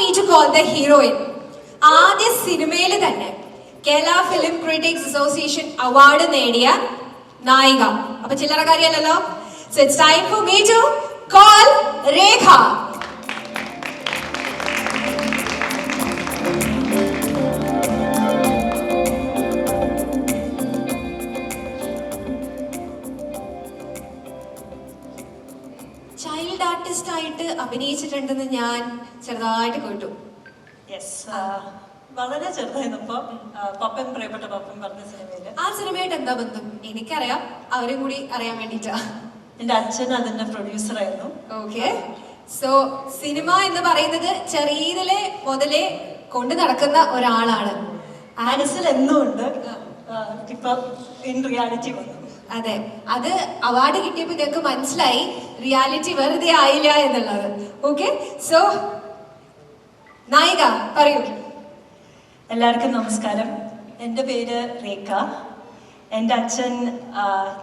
me to call the heroine. ആദ്യ സിനിമയിൽ തന്നെ Kerala film critics association award നേടിയ നായിക. അപ്പൊ ചില്ലറക്കാരിയല്ലല്ലോ? So it's time for me to call Rekha അഭിനയിച്ചിട്ടുണ്ടെന്ന് ഞാൻ ചെറുതായിട്ട് കേട്ടു. യെസ് വളരെ ചെറുതായിരുന്നപ്പോ പപ്പൻ പ്രിയപ്പെട്ട പപ്പൻ പറഞ്ഞ സിനിമയിൽ. ആ സിനിമയായിട്ട് എന്താ ബന്ധം? എനിക്കറിയാം. അവരും കൂടി അറിയാൻ വേണ്ടിട്ടാ എന്റെ അച്ഛൻ അതിന്റെ പ്രൊഡ്യൂസർ ആയിരുന്നു ഓക്കെ. സോ സിനിമ എന്ന് പറയുന്നത് ചെറിയതിലെ മുതലേ കൊണ്ടു നടക്കുന്ന ഒരാളാണ്. ആനസിൽ എന്നുണ്ട് എന്നും ഉണ്ട്. ഇപ്പൊ ഇൻ റിയാലിറ്റി വന്നു അതെ. അത് അവാർഡ് കിട്ടിയപ്പോൾ ഇതൊക്കെ മനസ്സിലായി റിയാലിറ്റി വെറുതെ ആയില്ല എന്നുള്ളത്. ഓക്കെ സോ നായിക പറയൂ. എല്ലാവർക്കും നമസ്കാരം. എന്റെ പേര് രേഖ. എന്റെ അച്ഛൻ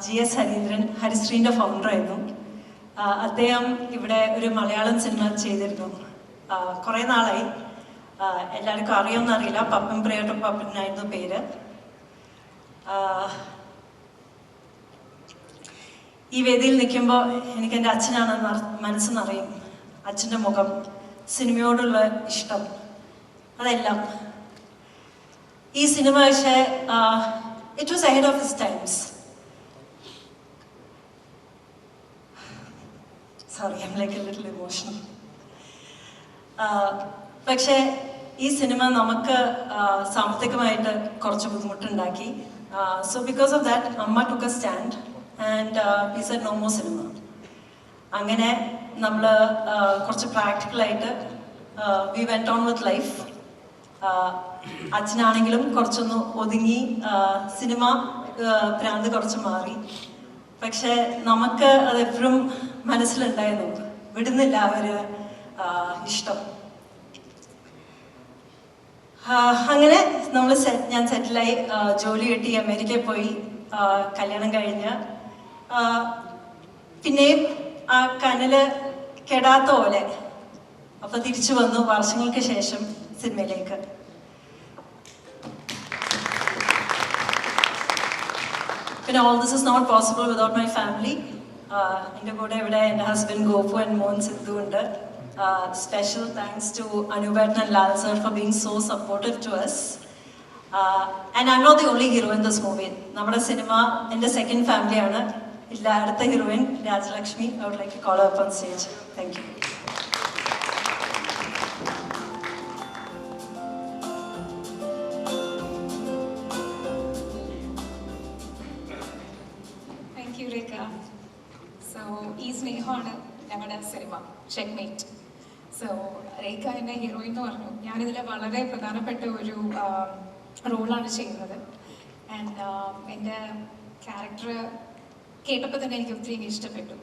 ജി എസ് ഹരീന്ദ്രൻ ഹരിശ്രീന്റെ ഫൗണ്ടറായിരുന്നു അദ്ദേഹം ഇവിടെ ഒരു മലയാളം സിനിമ ചെയ്തിരുന്നു. കുറേ നാളായി. എല്ലാവർക്കും അറിയുമെന്നറിയില്ല പപ്പൻ പ്രിയട്ട പപ്പനായിരുന്നു പേര്. ഈ വേദിയിൽ നിൽക്കുമ്പോൾ എനിക്ക് എന്റെ അച്ഛനാണെന്ന് മനസ്സിനറിയും മനസ്സ് നിറയും അച്ഛന്റെ മുഖം സിനിമയോടുള്ള ഇഷ്ടം അതെല്ലാം. ഈ സിനിമ പക്ഷേ it was ahead of his times sorry I'm like little emotional പക്ഷേ ഈ സിനിമ നമുക്ക് സാമ്പത്തികമായിട്ട് കുറച്ച് ബുദ്ധിമുട്ടുണ്ടാക്കി. സോ ബിക്കോസ് ഓഫ് ദാറ്റ് അമ്മ ടുക്ക് എ സ്റ്റാൻഡ് ആൻഡ് ഈ സെഡ് നോ മോർ സിനിമ അങ്ങനെ നമ്മൾ കുറച്ച് പ്രാക്ടിക്കലായിട്ട് we went on with life അച്ഛനാണെങ്കിലും കുറച്ചൊന്ന് ഒതുങ്ങി സിനിമ ഭ്രാന്ത് കുറച്ച് മാറി. പക്ഷെ നമുക്ക് അത് എപ്പോഴും മനസ്സിലുണ്ടായിരുന്നു. വിടുന്നില്ല അവർ ഇഷ്ടം. അങ്ങനെ നമ്മൾ ഞാൻ സെറ്റിലായി ജോലി കിട്ടി അമേരിക്കയിൽ പോയി കല്യാണം കഴിഞ്ഞ്. പിന്നെയും ആ കനൽ കെടാത്ത പോലെ. അപ്പൊ തിരിച്ചു വന്നു വർഷങ്ങൾക്ക് ശേഷം സിനിമയിലേക്ക്. പിന്നെ all this is not possible without my family എന്റെ കൂടെ ഇവിടെ എന്റെ ഹസ്ബൻഡ് ഗോപു ആൻഡ് മോൻ സിദ്ധു ഉണ്ട്. Special thanks to അനുബേട്ടൻ and Lal sir for being so supportive to us and I not the only hero in this movie നമ്മുടെ സിനിമ എന്റെ second ഫാമിലിയാണ് ഇല്ല അടുത്ത heroine Rajalakshmi. I would call up on stage thank you ഈ സ്നേഹമാണ് ഞങ്ങളുടെ cinema checkmate so Rekha എന്നെ ഹീറോയിൻ എന്ന് പറഞ്ഞു. ഞാനിതിൽ വളരെ പ്രധാനപ്പെട്ട ഒരു റോളാണ് ചെയ്യുന്നത്. ആൻഡ് എന്റെ ക്യാരക്ടർ കേട്ടപ്പോൾ തന്നെ എനിക്ക് ഒത്തിരി ഇഷ്ടപ്പെട്ടു.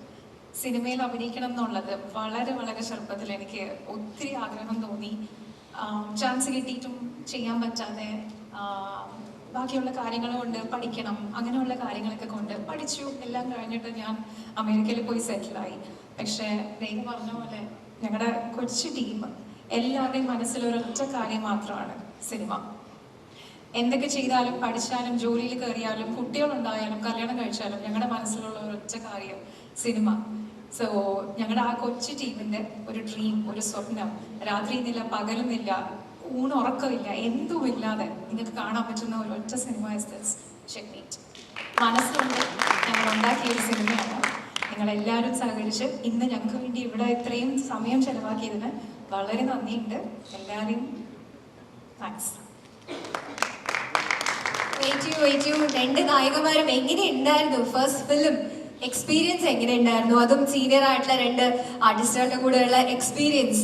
സിനിമയിൽ അഭിനയിക്കണം എന്നുള്ളത് വളരെ വളരെ ചെറുപ്പത്തിൽ എനിക്ക് ഒത്തിരി ആഗ്രഹം തോന്നി. ചാൻസ് കിട്ടിയിട്ടും ചെയ്യാൻ പറ്റാതെ ബാക്കിയുള്ള കാര്യങ്ങൾ കൊണ്ട് പഠിക്കണം അങ്ങനെയുള്ള കാര്യങ്ങളൊക്കെ കൊണ്ട് പഠിച്ചു. എല്ലാം കഴിഞ്ഞിട്ട് ഞാൻ അമേരിക്കയിൽ പോയി സെറ്റിലായി പക്ഷേ രേഖ പറഞ്ഞ പോലെ ഞങ്ങളുടെ കൊച്ചു ടീം എല്ലാവരുടെയും മനസ്സിലൊരൊറ്റ കാര്യം മാത്രമാണ് സിനിമ. എന്തൊക്കെ ചെയ്താലും പഠിച്ചാലും ജോലിയിൽ കയറിയാലും കുട്ടികളുണ്ടായാലും കല്യാണം കഴിച്ചാലും ഞങ്ങളുടെ മനസ്സിലുള്ള ഒരു ഒരൊറ്റ കാര്യം സിനിമ. സോ ഞങ്ങളുടെ ആ കൊച്ചു ടീമിന്റെ ഒരു ഡ്രീം ഒരു സ്വപ്നം രാത്രി രാത്രിയുന്നില്ല പകലുന്നില്ല ഊണുറക്കമില്ല എന്തുമില്ലാതെ നിങ്ങൾക്ക് കാണാൻ പറ്റുന്ന ഒരു ഒറ്റ സിനിമ ചെക്മീറ്റ് ഞങ്ങൾ ഉണ്ടാക്കിയ ഒരു സിനിമയാണ്. നിങ്ങൾ എല്ലാവരും സഹകരിച്ച് ഇന്ന് ഞങ്ങൾക്ക് വേണ്ടി ഇവിടെ ഇത്രയും സമയം ചെലവാക്കിയതിന് വളരെ നന്ദിയുണ്ട്. എല്ലാവരെയും താങ്ക്സ് വെയിറ്റ് വെയിറ്റ് രണ്ട് നായികമാരും എങ്ങനെ ഉണ്ടായിരുന്നു ഫസ്റ്റ് ഫിലിം എക്സ്പീരിയൻസ് എങ്ങനെ ഉണ്ടായിരുന്നു അതും സീനിയർ ആയിട്ടുള്ള രണ്ട് ആർട്ടിസ്റ്റുകളുടെ കൂടെയുള്ള എക്സ്പീരിയൻസ്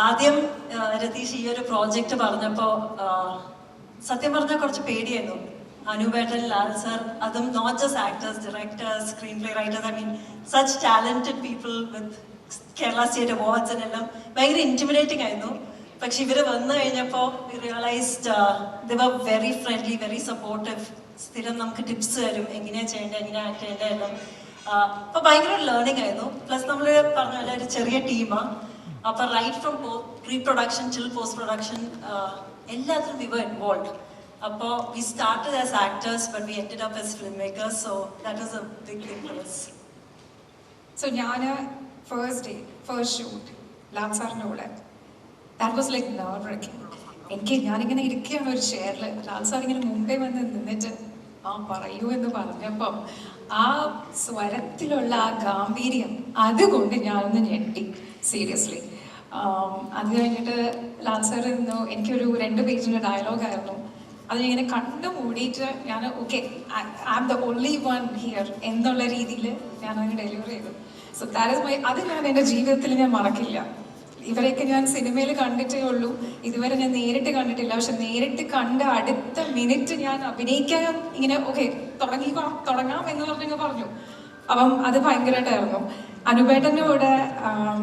ആദ്യം രതീഷ് ഈ ഒരു പ്രോജക്റ്റ് പറഞ്ഞപ്പോ സത്യം പറഞ്ഞാൽ കുറച്ച് പേടിയായിരുന്നു. അനുപേട്ടൻ ലാൽ സർ അതും not just actors directors screen play writers I mean such talented people with Kerala state awards എല്ലാം ഭയങ്കര ഇന്റിമിഡേറ്റിംഗ് ആയിരുന്നു. പക്ഷെ ഇവർ വന്നു കഴിഞ്ഞപ്പോൾ realised they were very friendly very supportive സ്ഥിരം നമുക്ക് ടിപ്സ് തരും. എങ്ങനെയാണ് ചെയ്യേണ്ടത് എങ്ങനെയാണ് ആക്ട് ചെയ്യേണ്ടത് എല്ലാം. അപ്പൊ ഭയങ്കര ലേണിംഗ് ആയിരുന്നു. പ്ലസ് നമ്മൾ പറഞ്ഞ പോലെ ഒരു ചെറിയ ടീമാണ് അപ്പൊ right from pre production till post production എല്ലാത്തിലും വി ഇൻവോൾവ് അപ്പോൾ we started as actors but we end up as film makers so that was a big influence so ഞാൻ ഫസ്റ്റ് day, first shoot, ലാൽസാറിന്റെ കൂടെ. That was like nerve breaking എനിക്ക് ഞാനിങ്ങനെ ഇരിക്കുകയാണ് ഒരു ഷെയറിൽ Lal sir ഇങ്ങനെ മുംബൈ വന്ന് നിന്നിട്ട് ആ പറയൂ എന്ന് പറഞ്ഞപ്പം ആ സ്വരത്തിലുള്ള ആ ഗാംഭീര്യം അതുകൊണ്ട് ഞാനൊന്ന് ഞെട്ടി സീരിയസ്ലി അത് കഴിഞ്ഞിട്ട് ലാൽ സാർ ഇന്ന് എനിക്കൊരു രണ്ട് പേജിന്റെ ഡയലോഗായിരുന്നു അത് ഇങ്ങനെ കണ്ടു മൂടിയിട്ട് ഞാൻ okay I am the only one here എന്നുള്ള രീതിയിൽ ഞാനതിന് ഡെലിവറി ചെയ്തു. സോ ദാറ്റ് മൈ അത് ഞാൻ എന്റെ ജീവിതത്തിൽ ഞാൻ മറക്കില്ല. ഇവരെയൊക്കെ ഞാൻ സിനിമയിൽ കണ്ടിട്ടേ ഉള്ളൂ. ഇതുവരെ ഞാൻ നേരിട്ട് കണ്ടിട്ടില്ല. പക്ഷെ നേരിട്ട് കണ്ട അടുത്ത മിനിറ്റ് ഞാൻ അഭിനയിക്കാൻ ഇങ്ങനെ ഓക്കെ തുടങ്ങി തുടങ്ങാം എന്ന് പറഞ്ഞങ്ങ് പറഞ്ഞു. അപ്പം അത് ഭയങ്കരമായിട്ടായിരുന്നു അനുപേട്ടന്റെ കൂടെ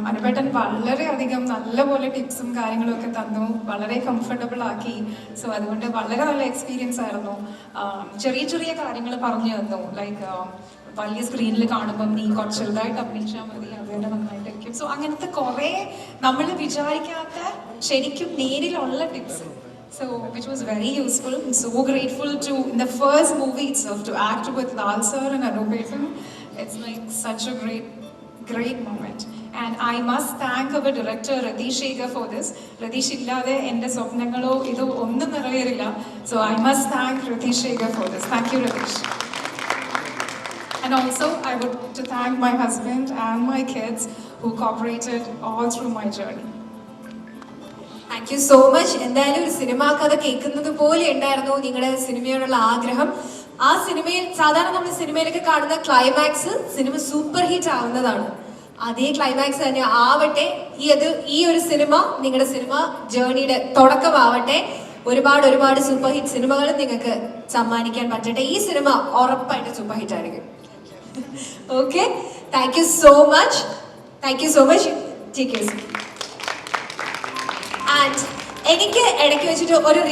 അനുപേട്ടൻ വളരെയധികം നല്ലപോലെ ടിപ്സും കാര്യങ്ങളും ഒക്കെ തന്നു. വളരെ കംഫർട്ടബിൾ ആക്കി. സോ അതുകൊണ്ട് വളരെ നല്ല എക്സ്പീരിയൻസ് ആയിരുന്നു. ചെറിയ ചെറിയ കാര്യങ്ങൾ പറഞ്ഞു തന്നു. ലൈക്ക് വലിയ സ്ക്രീനിൽ കാണുമ്പം നീ കുറച്ച് ചെറുതായിട്ട് അഭിനയിച്ചാൽ മതി അത് തന്നെ സോ അങ്ങനത്തെ കുറേ നമ്മൾ വിചാരിക്കാത്ത ശരിക്കും നേരിലുള്ള tips so which was very useful so grateful to in the movie itself, to act with Lal sir and Anupetan. It's like such a great, great moment. And I must thank our director Ratish Shekhar for this. Ratish ഇല്ലാതെ എന്റെ സ്വപ്നങ്ങളോ ഇതോ ഒന്നും നിറവേറില്ല. So I must thank Ratish Shekhar for this. Thank you, Ratish. And also, I would to thank my husband and my kids who cooperated all through my journey. Thank you so much എന്തായാലും ഒരു cinema കഥ കേൾക്കുന്നത് പോലെ ഉണ്ടായിരുന്നു നിങ്ങളുടെ സിനിമയോടുള്ള ആഗ്രഹം. ആ സിനിമയിൽ സാധാരണ നമ്മൾ സിനിമയിലൊക്കെ കാണുന്ന ക്ലൈമാക്സ് സിനിമ സൂപ്പർ ഹിറ്റ് ആവുന്നതാണ്. അതേ ക്ലൈമാക്സ് തന്നെ ആവട്ടെ. ഈ അത് ഈ ഒരു സിനിമ നിങ്ങളുടെ സിനിമ ജേണിയുടെ തുടക്കമാവട്ടെ. ഒരുപാട് ഒരുപാട് സൂപ്പർ ഹിറ്റ് സിനിമകളും നിങ്ങൾക്ക് സമ്മാനിക്കാൻ പറ്റട്ടെ. ഈ സിനിമ ഉറപ്പായിട്ട് സൂപ്പർ ഹിറ്റ് ആയിരിക്കും. Okay thank you so much thank you so much take you and എനിക്ക് ഇടയ്ക്ക് വെച്ചിട്ട് ഒരു